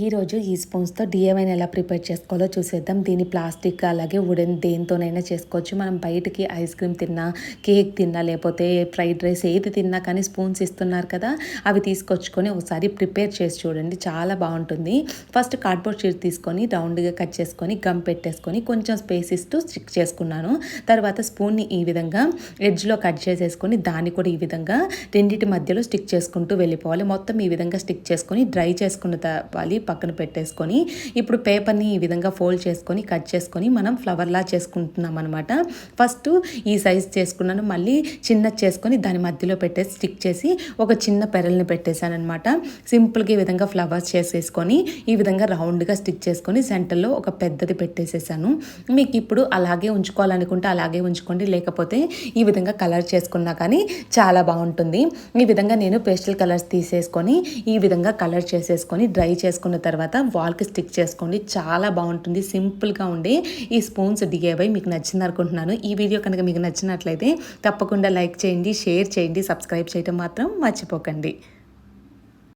ఈరోజు ఈ స్పూన్స్తో డిఏవైన్ ఎలా ప్రిపేర్ చేసుకోవాలో చూసేద్దాం. దీని ప్లాస్టిక్ అలాగే వుడెన్ దేనితోనైనా చేసుకోవచ్చు. మనం బయటికి ఐస్ క్రీమ్ తిన్నా కేక్ తిన్నా లేకపోతే ఫ్రైడ్ రైస్ ఏది తిన్నా కానీ స్పూన్స్ ఇస్తున్నారు కదా అవి తీసుకొచ్చుకొని ఒకసారి ప్రిపేర్ చేసి చూడండి. చాలా బాగుంటుంది. ఫస్ట్ కార్డ్బోర్డ్ షీట్ తీసుకొని రౌండ్గా కట్ చేసుకొని గమ్ పెట్టేసుకొని కొంచెం స్పేస్ ఇస్తూ స్టిక్ చేసుకున్నాను. తర్వాత స్పూన్ని ఈ విధంగా ఎడ్జ్లో కట్ చేసేసుకొని దాన్ని కూడా ఈ విధంగా రెండింటి మధ్యలో స్టిక్ చేసుకుంటూ వెళ్ళిపోవాలి. మొత్తం ఈ విధంగా స్టిక్ చేసుకొని డ్రై చేసుకున్న తర్వాత పక్కన పెట్టేసుకొని ఇప్పుడు పేపర్ని ఈ విధంగా ఫోల్డ్ చేసుకొని కట్ చేసుకొని మనం ఫ్లవర్లా చేసుకుంటున్నాం అనమాట ఫస్ట్ ఈ సైజ్ చేసుకున్నాను మళ్ళీ చిన్న చేసుకొని దాని మధ్యలో పెట్టేసి స్టిక్ చేసి ఒక చిన్న పెరల్ని పెట్టేశాను అనమాట సింపుల్గా ఈ విధంగా ఫ్లవర్స్ చేసేసుకొని ఈ విధంగా రౌండ్గా స్టిక్ చేసుకొని సెంటర్లో ఒక పెద్దది పెట్టేసేసాను. మీకు ఇప్పుడు అలాగే ఉంచుకోవాలనుకుంటే అలాగే ఉంచుకోండి లేకపోతే ఈ విధంగా కలర్ చేసుకున్నా కానీ చాలా బాగుంటుంది. ఈ విధంగా నేను పేస్టల్ కలర్స్ తీసేసుకొని ఈ విధంగా కలర్ చేసేసుకొని డ్రై చేసుకున్న తర్వాత వాల్కి స్టిక్ చేసుకోండి. చాలా బాగుంటుంది. సింపుల్గా ఉండే ఈ స్పూన్స్ డిఏవై మీకు నచ్చింది అనుకుంటున్నాను. ఈ వీడియో కనుక మీకు నచ్చినట్లయితే తప్పకుండా లైక్ చేయండి షేర్ చేయండి సబ్స్క్రైబ్ చేయడం మాత్రం మర్చిపోకండి.